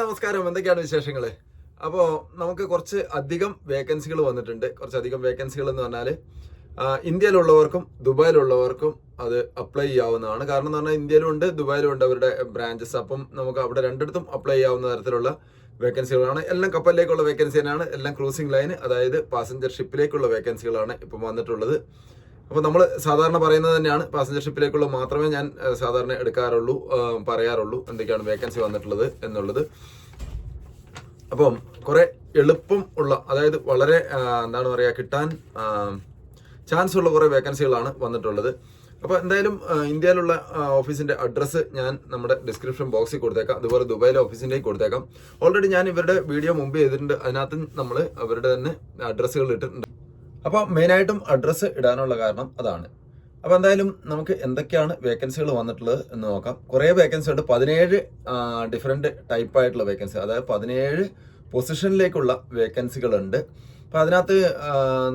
നമസ്കാരം. എന്തൊക്കെയാണ് വിശേഷങ്ങൾ അപ്പോൾ നമുക്ക് കുറച്ച് അധികം വേക്കൻസികൾ വന്നിട്ടുണ്ട്. കുറച്ചധികം വേക്കൻസികൾ എന്ന് പറഞ്ഞാൽ ഇന്ത്യയിലുള്ളവർക്കും ദുബായിലുള്ളവർക്കും അത് അപ്ലൈ ചെയ്യാവുന്നതാണ്. കാരണം എന്ന് പറഞ്ഞാൽ ഇന്ത്യയിലും ഉണ്ട് ദുബായിലും ഉണ്ട് അവരുടെ ബ്രാഞ്ചസ്. അപ്പം നമുക്ക് അവിടെ രണ്ടിടത്തും അപ്ലൈ ചെയ്യാവുന്ന തരത്തിലുള്ള വേക്കൻസികളാണ്. എല്ലാം കപ്പലിലേക്കുള്ള വേക്കൻസി തന്നെയാണ്. എല്ലാം ക്രൂസിംഗ് ലൈൻ അതായത് പാസഞ്ചർ ഷിപ്പിലേക്കുള്ള വേക്കൻസികളാണ് ഇപ്പം വന്നിട്ടുള്ളത്. അപ്പോൾ നമ്മൾ സാധാരണ പറയുന്നത് തന്നെയാണ്. പാസഞ്ചർ ഷിപ്പിലേക്കുള്ള മാത്രമേ ഞാൻ സാധാരണ എടുക്കാറുള്ളൂ പറയാറുള്ളൂ എന്തൊക്കെയാണ് വേക്കൻസി വന്നിട്ടുള്ളത് എന്നുള്ളത്. അപ്പം കുറെ എളുപ്പം ഉള്ള അതായത് വളരെ എന്താണ് പറയുക കിട്ടാൻ ചാൻസ് ഉള്ള കുറേ വേക്കൻസികളാണ് വന്നിട്ടുള്ളത്. അപ്പോൾ എന്തായാലും ഇന്ത്യയിലുള്ള ഓഫീസിന്റെ അഡ്രസ്സ് ഞാൻ നമ്മുടെ ഡിസ്ക്രിപ്ഷൻ ബോക്സിൽ കൊടുത്തേക്കാം. അതുപോലെ ദുബായിലെ ഓഫീസിന്റെയും കൊടുത്തേക്കാം. ഓൾറെഡി ഞാൻ ഇവരുടെ വീഡിയോ മുമ്പ് ചെയ്തിട്ടുണ്ട്. അതിനകത്ത് നമ്മൾ അവരുടെ തന്നെ അഡ്രസ്സുകൾ ഇട്ടിട്ടുണ്ട്. അപ്പോൾ മെയിനായിട്ടും അഡ്രസ്സ് ഇടാനുള്ള കാരണം അതാണ്. അപ്പോൾ എന്തായാലും നമുക്ക് എന്തൊക്കെയാണ് വേക്കൻസികൾ വന്നിട്ടുള്ളത് എന്ന് നോക്കാം. കുറേ വേക്കൻസി ഉണ്ട്. പതിനേഴ് ഡിഫറെന്റ് ടൈപ്പ് ആയിട്ടുള്ള വേക്കൻസി അതായത് പതിനേഴ് പൊസിഷനിലേക്കുള്ള വേക്കൻസികളുണ്ട് അപ്പോൾ അതിനകത്ത്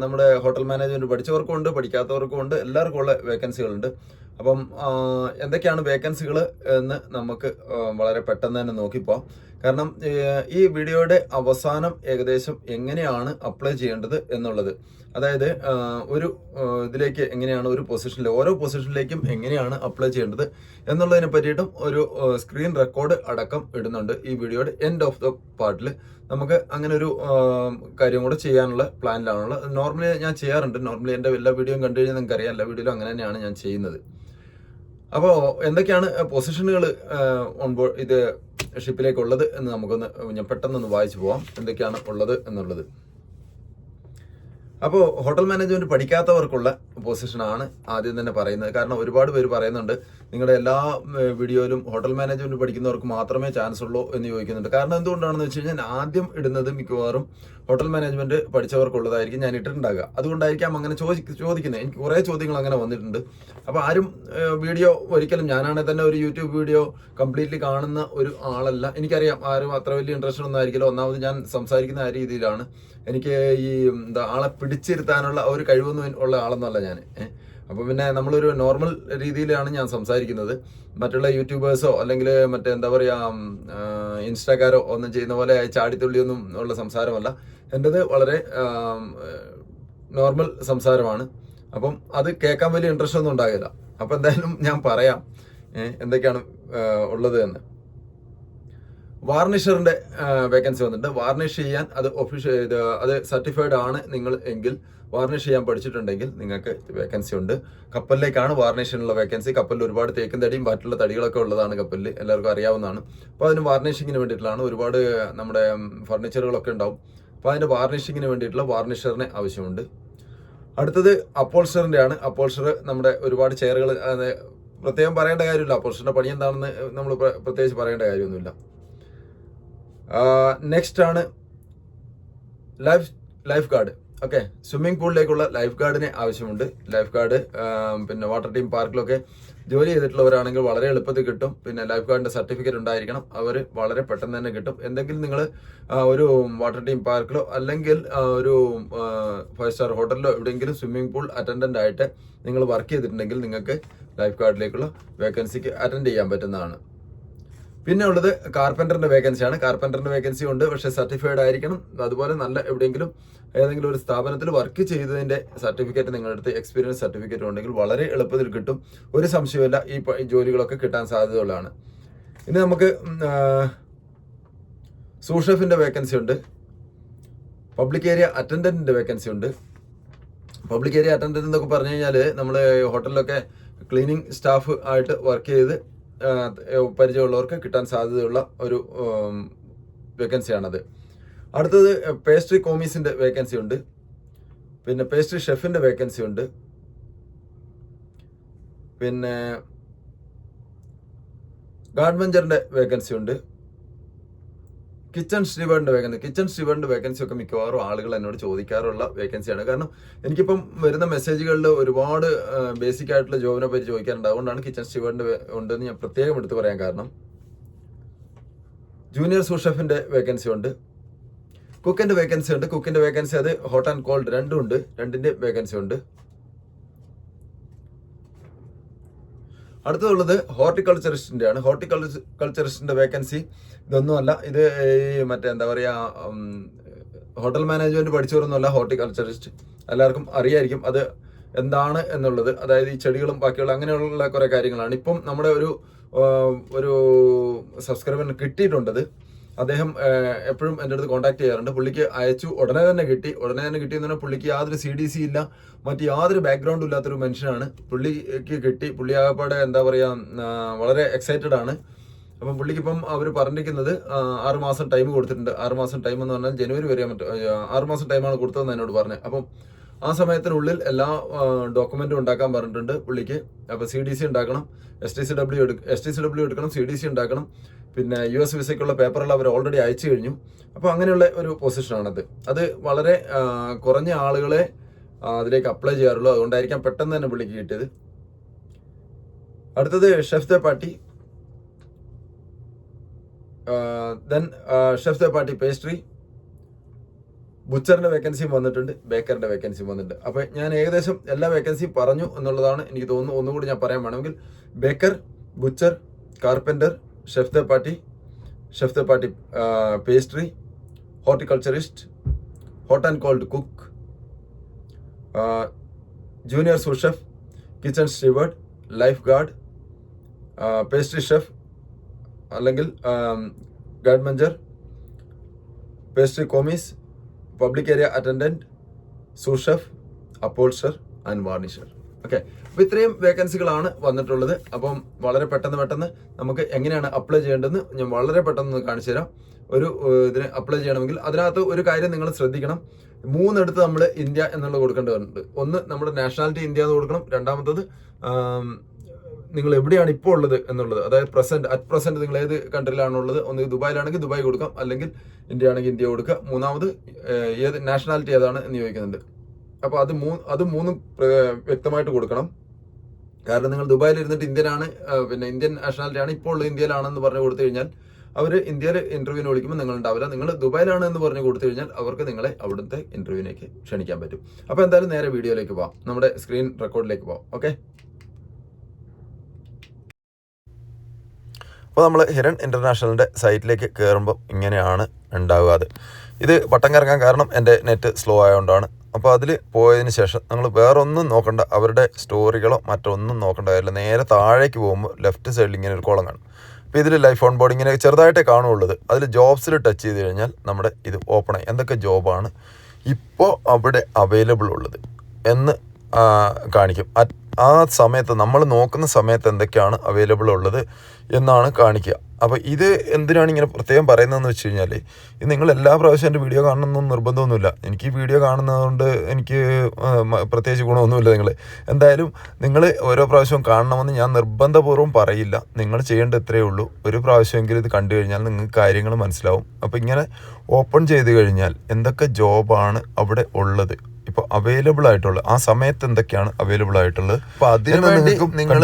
നമ്മുടെ ഹോട്ടൽ മാനേജ്മെന്റ് പഠിച്ചവർക്കും ഉണ്ട് പഠിക്കാത്തവർക്കും ഉണ്ട് എല്ലാവർക്കും ഉള്ള വേക്കൻസികളുണ്ട് അപ്പം എന്തൊക്കെയാണ് വേക്കൻസികൾ എന്ന് നമുക്ക് വളരെ പെട്ടെന്ന് തന്നെ നോക്കിപ്പോ കാരണം ഈ വീഡിയോയുടെ അവസാനം ഏകദേശം എങ്ങനെയാണ് അപ്ലൈ ചെയ്യേണ്ടത് എന്നുള്ളത്. അതായത് ഒരു ഇതിലേക്ക് എങ്ങനെയാണ് ഒരു പൊസിഷനിൽ ഓരോ പൊസിഷനിലേക്കും എങ്ങനെയാണ് അപ്ലൈ ചെയ്യേണ്ടത് എന്നുള്ളതിനെ പറ്റിയിട്ടും ഒരു സ്ക്രീൻ റെക്കോർഡ് അടക്കം ഇടുന്നുണ്ട് ഈ വീഡിയോയുടെ എൻഡ് ഓഫ് ദ പാർട്ടിൽ നമുക്ക് അങ്ങനെ ഒരു കാര്യം കൂടെ ചെയ്യാനുള്ള പ്ലാനിലാണുള്ളത് നോർമലി ഞാൻ ചെയ്യാറുണ്ട്. നോർമലി എന്റെ എല്ലാ വീഡിയോയും കണ്ടു കഴിഞ്ഞാൽ നിങ്ങൾക്ക് അറിയാം എല്ലാ വീഡിയോയിലും അങ്ങനെ തന്നെയാണ് ഞാൻ ചെയ്യുന്നത്. അപ്പോൾ എന്തൊക്കെയാണ് പൊസിഷനുകൾ ഓൺബോർഡ് ഇത് ഷിപ്പിലേക്ക് ഉള്ളത് എന്ന് നമുക്കൊന്ന് ഞാൻ പെട്ടെന്നൊന്ന് വായിച്ചു പോവാം. എന്തൊക്കെയാണ് ഉള്ളത് എന്നുള്ളത്. അപ്പോൾ ഹോട്ടൽ മാനേജ്മെന്റ് പഠിക്കാത്തവർക്കുള്ള പൊസിഷനാണ് ആദ്യം തന്നെ പറയുന്നത്. കാരണം ഒരുപാട് പേര് പറയുന്നുണ്ട് നിങ്ങളുടെ എല്ലാ വീഡിയോയിലും ഹോട്ടൽ മാനേജ്മെന്റ് പഠിക്കുന്നവർക്ക് മാത്രമേ ചാൻസ് ഉള്ളൂ എന്ന് ചോദിക്കുന്നുണ്ട്. കാരണം എന്തുകൊണ്ടാണെന്ന് വെച്ച് കഴിഞ്ഞാൽ ആദ്യം ഇടുന്നത് മിക്കവാറും ഹോട്ടൽ മാനേജ്മെന്റ് പഠിച്ചവർക്കുള്ളതായിരിക്കും ഞാൻ ഇട്ടിട്ടുണ്ടാകുക. അതുകൊണ്ടായിരിക്കാം അങ്ങനെ ചോദി ചോദിക്കുന്നത്. എനിക്ക് കുറേ ചോദ്യങ്ങൾ അങ്ങനെ വന്നിട്ടുണ്ട്. അപ്പോൾ ആരും വീഡിയോ ഒരിക്കലും ഞാനാണെങ്കിൽ തന്നെ ഒരു യൂട്യൂബ് വീഡിയോ കംപ്ലീറ്റ്ലി കാണുന്ന ഒരു ആളല്ല. എനിക്കറിയാം ആരും അത്ര വലിയ ഇൻട്രസ്റ്റ് ഒന്നും ആയിരിക്കില്ല. ഒന്നാമത് ഞാൻ സംസാരിക്കുന്ന ആ രീതിയിലാണ്. എനിക്ക് ഈ എന്താ ആളെ പിടിച്ചിരുത്താനുള്ള ഒരു കഴിവൊന്നും ഉള്ള ആളൊന്നുമല്ല ഞാൻ അപ്പോൾ പിന്നെ നമ്മളൊരു നോർമൽ രീതിയിലാണ് ഞാൻ സംസാരിക്കുന്നത്. മറ്റുള്ള യൂട്യൂബേഴ്സോ അല്ലെങ്കിൽ മറ്റേ എന്താ പറയുക ഇൻസ്റ്റാഗ്രാമോ ഒന്നും ചെയ്യുന്ന പോലെ ചാടിത്തുള്ളിയൊന്നും ഉള്ള സംസാരമല്ല. എന്റെത് വളരെ നോർമൽ സംസാരമാണ്. അപ്പം അത് കേൾക്കാൻ വലിയ ഇൻട്രസ്റ്റ് ഒന്നും ഉണ്ടാകില്ല. അപ്പം എന്തായാലും ഞാൻ പറയാം എന്തൊക്കെയാണ് ഉള്ളത് എന്ന്. വാർണിഷറിന്റെ വേക്കൻസി വന്നിട്ടുണ്ട്. വാർണിഷ് ചെയ്യാൻ അത് ഒഫീഷ്യൽ അത് സർട്ടിഫൈഡ് ആണ് നിങ്ങൾ എങ്കിൽ. വാർണിഷ് ചെയ്യാൻ പഠിച്ചിട്ടുണ്ടെങ്കിൽ നിങ്ങൾക്ക് വേക്കൻസി ഉണ്ട്. കപ്പലിലേക്കാണ് വാർണിഷിനുള്ള വേക്കൻസി കപ്പലിൽ ഒരുപാട് തേക്കും തടിയും മറ്റുള്ള തടികളൊക്കെ ഉള്ളതാണ് കപ്പലിൽ. എല്ലാവർക്കും അറിയാവുന്നതാണ്. അപ്പോൾ അതിന് വാർണിഷിങ്ങിന് വേണ്ടിയിട്ടുള്ളതാണ് ഒരുപാട് നമ്മുടെ ഫർണിച്ചറുകളൊക്കെ ഉണ്ടാവും. അപ്പോൾ അതിന്റെ വാർണിഷിങ്ങിന് വേണ്ടിയിട്ടുള്ള വാർണിഷറിന് ആവശ്യമുണ്ട്. അടുത്തത് അപ്പോൾസറിന്റെ ആണ് അപ്പോൾസർ നമ്മുടെ ഒരുപാട് ചെയറുകൾ പ്രത്യേകം പറയേണ്ട കാര്യമില്ല. അപ്പോൾസറിന്റെ പണി എന്താണെന്ന് നമ്മൾ പ്ര- പ്രത്യേകിച്ച് പറയേണ്ട കാര്യമൊന്നുമില്ല. നെക്സ്റ്റ് ആണ് life life guard okay swimming പൂളിലേക്കുള്ള life ഗാർഡിന് ആവശ്യമുണ്ട്. ലൈഫ് ഗാർഡ് പിന്നെ വാട്ടർ ടീം പാർക്കിലൊക്കെ ജോലി ചെയ്തിട്ടുള്ളവരാണെങ്കിൽ വളരെ എളുപ്പത്തിൽ കിട്ടും. പിന്നെ ലൈഫ് ഗാർഡിന്റെ സർട്ടിഫിക്കറ്റ് ഉണ്ടായിരിക്കണം. അവർ വളരെ പെട്ടെന്ന് തന്നെ കിട്ടും. എന്തെങ്കിലും നിങ്ങൾ ഒരു വാട്ടർ ടീം പാർക്കിലോ അല്ലെങ്കിൽ ഒരു ഫൈവ് സ്റ്റാർ ഹോട്ടലിലോ എവിടെയെങ്കിലും സ്വിമ്മിംഗ് പൂൾ അറ്റൻഡന്റ് ആയിട്ട് നിങ്ങൾ വർക്ക് ചെയ്തിട്ടുണ്ടെങ്കിൽ നിങ്ങൾക്ക് ലൈഫ് ഗാർഡിലേക്കുള്ള വേക്കൻസിക്ക് അറ്റൻഡ് ചെയ്യാൻ പറ്റുന്നതാണ്. പിന്നെ ഉള്ളത് കാർപ്പന്ററിന്റെ വേക്കൻസിയാണ് കാർപ്പന്ററിന്റെ വേക്കൻസി ഉണ്ട്. പക്ഷെ സർട്ടിഫൈഡ് ആയിരിക്കണം. അതുപോലെ നല്ല എവിടെയെങ്കിലും ഏതെങ്കിലും ഒരു സ്ഥാപനത്തിൽ വർക്ക് ചെയ്തതിന്റെ സർട്ടിഫിക്കറ്റ് നിങ്ങളുടെ അടുത്ത് എക്സ്പീരിയൻസ് സർട്ടിഫിക്കറ്റ് ഉണ്ടെങ്കിൽ വളരെ എളുപ്പത്തിൽ കിട്ടും. ഒരു സംശയമില്ല ഈ ജോലികളൊക്കെ കിട്ടാൻ സാധ്യതയുള്ളതാണ്. ഇനി നമുക്ക് സൂഷഫിന്റെ വേക്കൻസി ഉണ്ട്. പബ്ലിക് ഏരിയ അറ്റൻഡന്റിന്റെ വേക്കൻസി ഉണ്ട്. പബ്ലിക് ഏരിയ അറ്റൻഡന്റ് എന്നൊക്കെ പറഞ്ഞു കഴിഞ്ഞാൽ നമ്മൾ ഹോട്ടലിലൊക്കെ ക്ലീനിങ് സ്റ്റാഫ് ആയിട്ട് വർക്ക് ചെയ്ത് പരിചയമുള്ളവർക്ക് കിട്ടാൻ സാധ്യതയുള്ള ഒരു വേക്കൻസിയാണത് അടുത്തത് പേസ്ട്രി കോമീസിന്റെ വേക്കൻസി ഉണ്ട്. പിന്നെ പേസ്ട്രി ഷെഫിന്റെ വേക്കൻസി ഉണ്ട്. പിന്നെ ഗാർഡ്മെഞ്ചറിന്റെ വേക്കൻസി ഉണ്ട്. കിച്ചൺ സ്റ്റീവേർഡിന്റെ വേക്കൻസി കിച്ചൺ സ്റ്റീവേർഡിന്റെ വേക്കൻസി ഒക്കെ മിക്കവാറും ആളുകൾ എന്നോട് ചോദിക്കാറുള്ള വേക്കൻസിയാണ് കാരണം എനിക്കിപ്പം വരുന്ന മെസ്സേജുകളിൽ ഒരുപാട് ബേസിക് ആയിട്ടുള്ള ജോബിനെ പറ്റി ചോദിക്കാറുണ്ട്. അതുകൊണ്ടാണ് കിച്ചൺ സ്റ്റീവേർഡിന്റെ ഉണ്ടെന്ന് ഞാൻ പ്രത്യേകം എടുത്തു പറയാൻ കാരണം. ജൂനിയർ സൂഷഫിന്റെ വേക്കൻസി ഉണ്ട്. കുക്കിന്റെ വേക്കൻസി ഉണ്ട്. കുക്കിന്റെ വേക്കൻസി അത് ഹോട്ട് ആൻഡ് കോൾഡ് രണ്ടും ഉണ്ട്. രണ്ടിന്റെ വേക്കൻസി ഉണ്ട്. അടുത്തതുള്ളത് ഹോർട്ടിക്കൾച്ചറിസ്റ്റിന്റെ ആണ് ഹോർട്ടിക്കൾച്ചർ കൾച്ചറിസ്റ്റിന്റെ വേക്കൻസി ഇതൊന്നുമല്ല. ഇത് മറ്റേ എന്താ പറയുക ഹോട്ടൽ മാനേജ്മെന്റ് പഠിച്ചവരൊന്നുമല്ല ഹോർട്ടിക്കൾച്ചറിസ്റ്റ്. എല്ലാവർക്കും അറിയായിരിക്കും അത് എന്താണ് എന്നുള്ളത്. അതായത് ഈ ചെടികളും ബാക്കിയുള്ള അങ്ങനെയുള്ള കുറേ കാര്യങ്ങളാണ്. ഇപ്പം നമ്മുടെ ഒരു ഒരു സബ്സ്ക്രൈബറിന് കിട്ടിയിട്ടുണ്ടത് അദ്ദേഹം എപ്പോഴും എന്റെ അടുത്ത് കോൺടാക്ട് ചെയ്യാറുണ്ട്. പുള്ളിക്ക് അയച്ചു ഉടനെ തന്നെ കിട്ടി. ഉടനെ തന്നെ കിട്ടി എന്ന് പറഞ്ഞാൽ പുള്ളിക്ക് യാതൊരു സി ഡി സി ഇല്ല. മറ്റ് യാതൊരു ബാക്ക്ഗ്രൗണ്ടും ഇല്ലാത്തൊരു മനുഷ്യനാണ്. പുള്ളിക്ക് കിട്ടി. പുള്ളി ആകപ്പാടെ എന്താ പറയുക വളരെ എക്സൈറ്റഡ് ആണ്. അപ്പം പുള്ളിക്കിപ്പം അവർ പറഞ്ഞിരിക്കുന്നത് ആറുമാസം ആറ് മാസം ടൈം കൊടുത്തിട്ടുണ്ട്. ആറ് മാസം ടൈം എന്ന് പറഞ്ഞാൽ ജനുവരി വരെ മറ്റോ ആറുമാസം ആറ് മാസം ടൈമാണ് കൊടുത്തതെന്ന് എന്നോട് പറഞ്ഞത്. അപ്പം ആ സമയത്തിനുള്ളിൽ എല്ലാ ഡോക്യുമെന്റും ഉണ്ടാക്കാൻ പറഞ്ഞിട്ടുണ്ട് പുള്ളിക്ക്. അപ്പോൾ സി ഡി സി ഉണ്ടാക്കണം എസ് ടി സി ഡബ്ല്യു എടുക്കും എസ് ടി സി ഡബ്ല്യു എടുക്കണം സി ഡി സി ഉണ്ടാക്കണം. പിന്നെ യു എസ് വിസയ്ക്കുള്ള പേപ്പറുകൾ അവർ ഓൾറെഡി അയച്ചു കഴിഞ്ഞു. അപ്പോൾ അങ്ങനെയുള്ള ഒരു പൊസിഷനാണത് അത് വളരെ കുറഞ്ഞ ആളുകളെ അതിലേക്ക് അപ്ലൈ ചെയ്യാറുള്ളൂ. അതുകൊണ്ടായിരിക്കാം പെട്ടെന്ന് തന്നെ പുള്ളിക്ക് കിട്ടിയത്. അടുത്തത് chef de partie. Then chef de partie pastry ബുച്ചറിന്റെ വേക്കൻസിയും വന്നിട്ടുണ്ട് ബേക്കറിന്റെ വേക്കൻസിയും വന്നിട്ടുണ്ട്. അപ്പോൾ ഞാൻ ഏകദേശം എല്ലാ വേക്കൻസിയും പറഞ്ഞു എന്നുള്ളതാണ് എനിക്ക് തോന്നുന്നു. ഒന്നുകൂടി ഞാൻ പറയാൻ വേണമെങ്കിൽ baker butcher carpenter chef de partie chef de partie pastry horticulturist hot and cold cook junior sous chef kitchen steward life guard pastry chef അല്ലെങ്കിൽ garde manger pastry commis public area attendant sous chef അപ്പോൾഷർ and varnisher okay അപ്പൊ ഇത്രയും വേക്കൻസികളാണ് വന്നിട്ടുള്ളത്. അപ്പം വളരെ പെട്ടെന്ന് പെട്ടെന്ന് നമുക്ക് എങ്ങനെയാണ് അപ്ലൈ ചെയ്യേണ്ടതെന്ന് ഞാൻ വളരെ പെട്ടെന്ന് കാണിച്ചു തരാം. ഒരു ഇതിന് അപ്ലൈ ചെയ്യണമെങ്കിൽ അതിനകത്ത് ഒരു കാര്യം നിങ്ങൾ ശ്രദ്ധിക്കണം. മൂന്നെടുത്ത് നമ്മൾ ഇന്ത്യ എന്നുള്ളത് കൊടുക്കേണ്ടതുണ്ട് ഒന്ന് നമ്മുടെ നാഷണാലിറ്റി ഇന്ത്യ എന്ന് കൊടുക്കണം. രണ്ടാമത്തത് നിങ്ങൾ എവിടെയാണ് ഇപ്പോൾ ഉള്ളത് എന്നുള്ളത്. അതായത് പ്രസന്റ് അറ്റ് പ്രസന്റ് നിങ്ങൾ ഏത് കൺട്രിയിലാണുള്ളത് ഒന്ന് ദുബായിലാണെങ്കിൽ ദുബായ് കൊടുക്കാം. അല്ലെങ്കിൽ ഇന്ത്യ ആണെങ്കിൽ ഇന്ത്യ കൊടുക്കുക. മൂന്നാമത് ഏത് നാഷണാലിറ്റി ഏതാണ് എന്ന് ചോദിക്കുന്നുണ്ട്. അപ്പോൾ അത് മൂന്ന് അത് മൂന്ന് വ്യക്തമായിട്ട് കൊടുക്കണം. കാരണം നിങ്ങൾ ദുബായിൽ ഇരുന്നിട്ട് ഇന്ത്യനാണ് പിന്നെ ഇന്ത്യൻ നാഷണാലിറ്റി ആണ് ഇപ്പോൾ ഉള്ളത് ഇന്ത്യയിലാണെന്ന് പറഞ്ഞ് കൊടുത്തു കഴിഞ്ഞാൽ അവർ ഇന്ത്യയിൽ ഇന്റർവ്യൂവിന് വിളിക്കുമ്പോൾ നിങ്ങൾ ഉണ്ടാവില്ല നിങ്ങൾ ദുബായിലാണ് എന്ന് പറഞ്ഞ് കൊടുത്തു കഴിഞ്ഞാൽ അവർക്ക് നിങ്ങളെ അവിടുത്തെ ഇന്റർവ്യൂവിലേക്ക് ക്ഷണിക്കാൻ പറ്റും. അപ്പോൾ എന്തായാലും നേരെ വീഡിയോയിലേക്ക് പോവാം. നമ്മുടെ സ്ക്രീൻ റെക്കോർഡിലേക്ക് പോവാം. ഓക്കെ അപ്പോൾ നമ്മൾ ഹിരൺ ഇന്റർനാഷണലിന്റെ സൈറ്റിലേക്ക് കയറുമ്പോൾ ഇങ്ങനെയാണ് ഉണ്ടാവുക അത്. ഇത് പട്ടം കറങ്ങാൻ കാരണം എന്റെ നെറ്റ് സ്ലോ ആയതുകൊണ്ടാണ് അപ്പോൾ അതിൽ പോയതിന് ശേഷം നിങ്ങൾ വേറൊന്നും നോക്കണ്ട അവരുടെ സ്റ്റോറികളോ മറ്റൊന്നും നോക്കണ്ട കാര്യമില്ല. നേരെ താഴേക്ക് പോകുമ്പോൾ ലെഫ്റ്റ് സൈഡിൽ ഇങ്ങനെ ഒരു കോളം കാണും. അപ്പോൾ ഇതിൽ ലൈഫ് ഓൺ ബോർഡ് ഇങ്ങനെ ചെറുതായിട്ടേ കാണുള്ളൂ അതിൽ ജോബ്സിൽ ടച്ച് ചെയ്ത് കഴിഞ്ഞാൽ നമ്മുടെ ഇത് ഓപ്പൺ ആയി. എന്തൊക്കെ ജോബാണ് ഇപ്പോൾ അവിടെ അവൈലബിൾ ഉള്ളത് എന്ന് കാണിക്കും. അറ്റ് ആ സമയത്ത് നമ്മൾ നോക്കുന്ന സമയത്ത് എന്തൊക്കെയാണ് അവൈലബിൾ ഉള്ളത് എന്നാണ് കാണിക്കുക. അപ്പോൾ ഇത് എന്തിനാണ് ഇങ്ങനെ പ്രത്യേകം പറയുന്നതെന്ന് വെച്ച് കഴിഞ്ഞാൽ ഇത് നിങ്ങൾ എല്ലാ പ്രാവശ്യം എന്റെ വീഡിയോ കാണണമെന്നൊന്നും നിർബന്ധമൊന്നുമില്ല. എനിക്ക് വീഡിയോ കാണുന്നതുകൊണ്ട് എനിക്ക് പ്രത്യേകിച്ച് ഗുണമൊന്നുമില്ല നിങ്ങൾ എന്തായാലും നിങ്ങൾ ഓരോ പ്രാവശ്യവും കാണണമെന്ന് ഞാൻ നിർബന്ധപൂർവം പറയില്ല. നിങ്ങൾ ചെയ്യേണ്ട ഇത്രയേ ഉള്ളൂ. ഒരു പ്രാവശ്യമെങ്കിലും ഇത് കണ്ടു കഴിഞ്ഞാൽ നിങ്ങൾക്ക് കാര്യങ്ങൾ മനസ്സിലാവും. അപ്പോൾ ഇങ്ങനെ ഓപ്പൺ ചെയ്ത് കഴിഞ്ഞാൽ എന്തൊക്കെ ജോബാണ് അവിടെ ഉള്ളത്? ഇപ്പോൾ അവൈലബിൾ ആയിട്ടുള്ള ആ സമയത്ത് എന്തൊക്കെയാണ് അവൈലബിൾ ആയിട്ടുള്ളത്? അപ്പോൾ അതിന് നിങ്ങൾ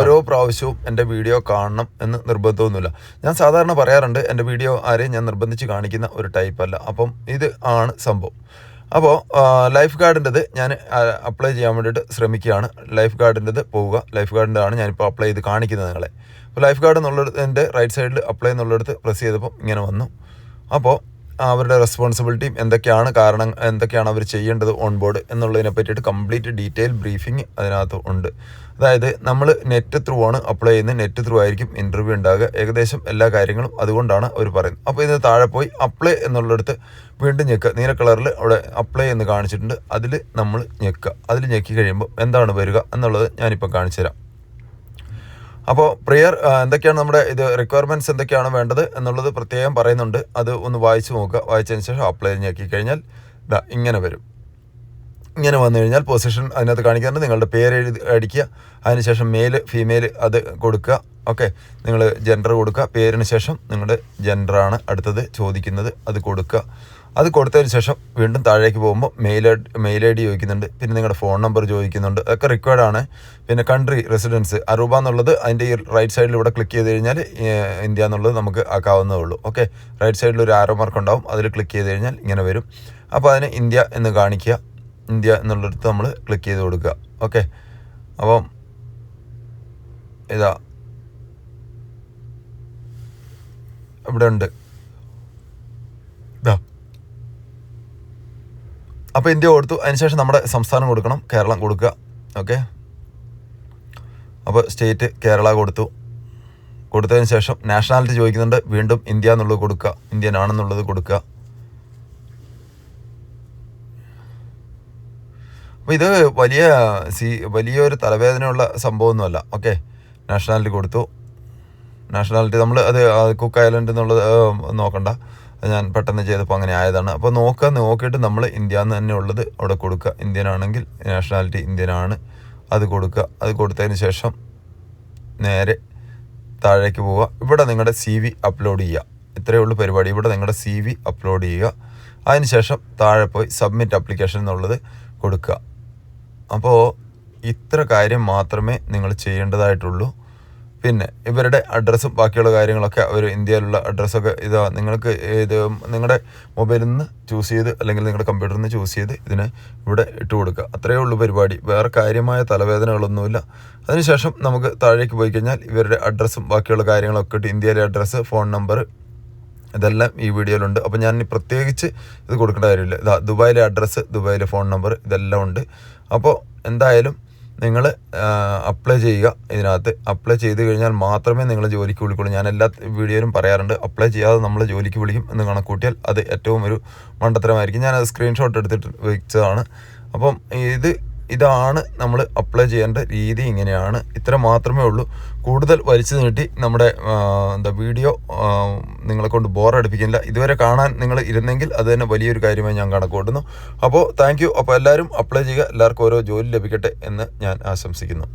ഓരോ പ്രാവശ്യവും എന്റെ വീഡിയോ കാണണം എന്ന് നിർബന്ധമൊന്നുമില്ല. ഞാൻ സാധാരണ പറയാറുണ്ട് എന്റെ വീഡിയോ ആരെയും ഞാൻ നിർബന്ധിച്ച് കാണിക്കുന്ന ഒരു ടൈപ്പ് അല്ല. അപ്പം ഇത് ആണ് സംഭവം. അപ്പോൾ ലൈഫ് ഗാർഡിന്റെത് ഞാൻ അപ്ലൈ ചെയ്യാൻ വേണ്ടിയിട്ട് ശ്രമിക്കുകയാണ്. ലൈഫ് ഗാർഡിന്റെത് പോവുക. ലൈഫ് ഗാർഡിന്റെ ആണ് ഞാനിപ്പോൾ അപ്ലൈ ചെയ്ത് കാണിക്കുന്നത് നിങ്ങളെ. അപ്പോൾ ലൈഫ് ഗാർഡ് എന്നുള്ളത് എന്റെ റൈറ്റ് സൈഡിൽ അപ്ലൈ എന്നുള്ളിടത്ത് പ്രസ് ചെയ്തപ്പോൾ ഇങ്ങനെ വന്നു. അപ്പോൾ അവരുടെ റെസ്പോൺസിബിലിറ്റിയും എന്തൊക്കെയാണ് കാരണം എന്തൊക്കെയാണ് അവർ ചെയ്യേണ്ടത് ഓൺ ബോർഡ് എന്നുള്ളതിനെ പറ്റിയിട്ട് കംപ്ലീറ്റ് ഡീറ്റെയിൽ ബ്രീഫിംഗ് അതിനകത്ത് ഉണ്ട്. അതായത് നമ്മൾ നെറ്റ് ത്രൂ ആണ് അപ്ലൈ ചെയ്യുന്നത്. നെറ്റ് ത്രൂ ആയിരിക്കും ഇന്റർവ്യൂ ഉണ്ടാകുക ഏകദേശം എല്ലാ കാര്യങ്ങളും അതുകൊണ്ടാണ് അവർ പറയുന്നത്. അപ്പോൾ ഇത് താഴെ പോയി അപ്ലൈ എന്നുള്ളിടത്ത് വീണ്ടും ഞെക്കുക. നീല കളറിൽ അവിടെ അപ്ലൈ എന്ന് കാണിച്ചിട്ടുണ്ട്. അതിൽ നമ്മൾ ഞെക്കുക. അതിൽ ഞെക്കി കഴിയുമ്പോൾ എന്താണ് വരിക എന്നുള്ളത് ഞാനിപ്പോൾ കാണിച്ചു തരാം അപ്പോൾ പ്രിയർ എന്തൊക്കെയാണ് നമ്മുടെ ഇത് റിക്വയർമെന്റ്സ് എന്തൊക്കെയാണ് വേണ്ടത് എന്നുള്ളത് പ്രത്യേകം പറയുന്നുണ്ട്. അത് ഒന്ന് വായിച്ചു നോക്കുക. വായിച്ചതിന് ശേഷം അപ്ലൈ ഞെക്കി കഴിഞ്ഞാൽ ഇതാ ഇങ്ങനെ വരും. ഇങ്ങനെ വന്നു കഴിഞ്ഞാൽ പൊസിഷൻ അതിനകത്ത് കാണിക്കാറുണ്ട്. നിങ്ങളുടെ പേര് എഴുതി അടിക്കുക. അതിനുശേഷം മെയിൽ ഫീമെയിൽ അത് കൊടുക്കുക. ഓക്കെ നിങ്ങൾ ജെൻഡർ കൊടുക്കുക. പേരിന് ശേഷം നിങ്ങളുടെ ജെൻഡറാണ് അടുത്തത് ചോദിക്കുന്നത്. അത് കൊടുക്കുക. അത് കൊടുത്തതിന് ശേഷം വീണ്ടും താഴേക്ക് പോകുമ്പോൾ മെയിൽ മെയിൽ ഐ ഡി ചോദിക്കുന്നുണ്ട്. പിന്നെ നിങ്ങളുടെ ഫോൺ നമ്പർ ചോദിക്കുന്നുണ്ട്. അതൊക്കെ റിക്വയർഡ് ആണ്. പിന്നെ കൺട്രി റെസിഡൻസ് അറൂബ എന്നുള്ളത് അതിന്റെ ഈ റൈറ്റ് സൈഡിൽ ഇവിടെ ക്ലിക്ക് ചെയ്ത് കഴിഞ്ഞാൽ ഇന്ത്യ എന്നുള്ളത് നമുക്ക് ആക്കാവുന്നതേ ഉള്ളൂ. ഓക്കെ റൈറ്റ് സൈഡിൽ ഒരു ആരോ മാർക്ക് ഉണ്ടാവും. അതിൽ ക്ലിക്ക് ചെയ്ത് കഴിഞ്ഞാൽ ഇങ്ങനെ വരും. അപ്പോൾ അതിന് ഇന്ത്യ എന്ന് കാണിക്കുക. ഇന്ത്യ എന്നുള്ളിടത്ത് നമ്മൾ ക്ലിക്ക് ചെയ്ത് കൊടുക്കുക. ഓക്കെ അപ്പം ഇതാ. ഇവിടെ ഉണ്ട് ഇതാ അപ്പോൾ ഇന്ത്യ കൊടുത്തു. അതിനുശേഷം നമ്മുടെ സംസ്ഥാനം കൊടുക്കണം. കേരളം കൊടുക്കുക. ഓക്കെ അപ്പോൾ സ്റ്റേറ്റ് കേരള കൊടുത്തു. കൊടുത്തതിന് ശേഷം നാഷണാലിറ്റി ചോദിക്കുന്നുണ്ട്. വീണ്ടും ഇന്ത്യ എന്നുള്ളത് കൊടുക്കുക. ഇന്ത്യൻ ആണെന്നുള്ളത് കൊടുക്കുക. അപ്പോൾ ഇത് വലിയ സി വലിയൊരു തലവേദനയുള്ള സംഭവമൊന്നുമല്ല. ഓക്കെ നാഷണാലിറ്റി കൊടുത്തു. നാഷണാലിറ്റി നമ്മൾ അത് കുക്ക് ഐലൻഡ് എന്നുള്ളത് നോക്കണ്ട. ഞാൻ പെട്ടെന്ന് ചെയ്തപ്പോൾ അങ്ങനെ ആയതാണ്. അപ്പോൾ നോക്കുക നോക്കിയിട്ട് നമ്മൾ ഇന്ത്യ എന്ന് തന്നെ ഉള്ളത് അവിടെ കൊടുക്കുക. ഇന്ത്യൻ ആണെങ്കിൽ നാഷണാലിറ്റി ഇന്ത്യനാണ്. അത് കൊടുക്കുക. അത് കൊടുത്തതിന് ശേഷം നേരെ താഴേക്ക് പോവുക. ഇവിടെ നിങ്ങളുടെ സി വി അപ്ലോഡ് ചെയ്യുക. ഇത്രയേ ഉള്ളൂ പരിപാടി. ഇവിടെ നിങ്ങളുടെ സി വി അപ്ലോഡ് ചെയ്യുക. അതിനുശേഷം താഴെ പോയി സബ്മിറ്റ് അപ്ലിക്കേഷൻ എന്നുള്ളത് കൊടുക്കുക. അപ്പോൾ ഇത്ര കാര്യം മാത്രമേ നിങ്ങൾ ചെയ്യേണ്ടതായിട്ടുള്ളൂ. പിന്നെ ഇവരുടെ അഡ്രസ്സും ബാക്കിയുള്ള കാര്യങ്ങളൊക്കെ അവർ ഇന്ത്യയിലുള്ള അഡ്രസ്സൊക്കെ ഇതാ നിങ്ങൾക്ക് ഇത് നിങ്ങളുടെ മൊബൈലിൽ നിന്ന് ചൂസ് ചെയ്ത് അല്ലെങ്കിൽ നിങ്ങളുടെ കമ്പ്യൂട്ടറിൽ നിന്ന് ചൂസ് ചെയ്ത് ഇതിനെ ഇവിടെ ഇട്ട് കൊടുക്കുക. അത്രയേ ഉള്ളൂ പരിപാടി. വേറെ കാര്യമായ തലവേദനകളൊന്നുമില്ല. അതിനുശേഷം നമുക്ക് താഴേക്ക് പോയി കഴിഞ്ഞാൽ ഇവരുടെ അഡ്രസ്സും ബാക്കിയുള്ള കാര്യങ്ങളൊക്കെ ഇട്ട് ഇന്ത്യയിലെ അഡ്രസ്സ് ഫോൺ നമ്പർ ഇതെല്ലാം ഈ വീഡിയോയിലുണ്ട് അപ്പോൾ ഞാൻ പ്രത്യേകിച്ച് ഇത് കൊടുക്കേണ്ട കാര്യമില്ല. ഇതാ ദുബായിലെ അഡ്രസ്സ് ദുബായിലെ ഫോൺ നമ്പർ ഇതെല്ലാം ഉണ്ട്. അപ്പോൾ എന്തായാലും നിങ്ങൾ അപ്ലൈ ചെയ്യുക ഇതിനകത്ത്. അപ്ലൈ ചെയ്ത് കഴിഞ്ഞാൽ മാത്രമേ നിങ്ങൾ ജോലിക്ക് വിളിക്കുള്ളൂ. ഞാൻ എല്ലാ വീഡിയോയിലും പറയാറുണ്ട് അപ്ലൈ ചെയ്യാതെ നമ്മൾ ജോലിക്ക് വിളിക്കും എന്ന് കണക്കൂട്ടിയാൽ അത് ഏറ്റവും ഒരു മണ്ടത്തരമായിരിക്കും. ഞാനത് സ്ക്രീൻഷോട്ട് എടുത്തിട്ട് വെച്ചതാണ്. അപ്പം ഇത് ഇതാണ് നമ്മൾ അപ്ലൈ ചെയ്യേണ്ട രീതി ഇങ്ങനെയാണ്. ഇത്ര മാത്രമേ ഉള്ളൂ. കൂടുതൽ വലിച്ചു നീട്ടി നമ്മുടെ എന്താ വീഡിയോ നിങ്ങളെ കൊണ്ട് ബോറടിപ്പിക്കില്ല ഇതുവരെ കാണാൻ നിങ്ങൾ ഇരുന്നെങ്കിൽ അത് തന്നെ വലിയൊരു കാര്യമായി ഞാൻ കണക്കൂട്ടുന്നു അപ്പോൾ താങ്ക് യു അപ്പോൾ എല്ലാവരും അപ്ലൈ ചെയ്യുക. എല്ലാവർക്കും ഓരോ ജോലി ലഭിക്കട്ടെ എന്ന് ഞാൻ ആശംസിക്കുന്നു.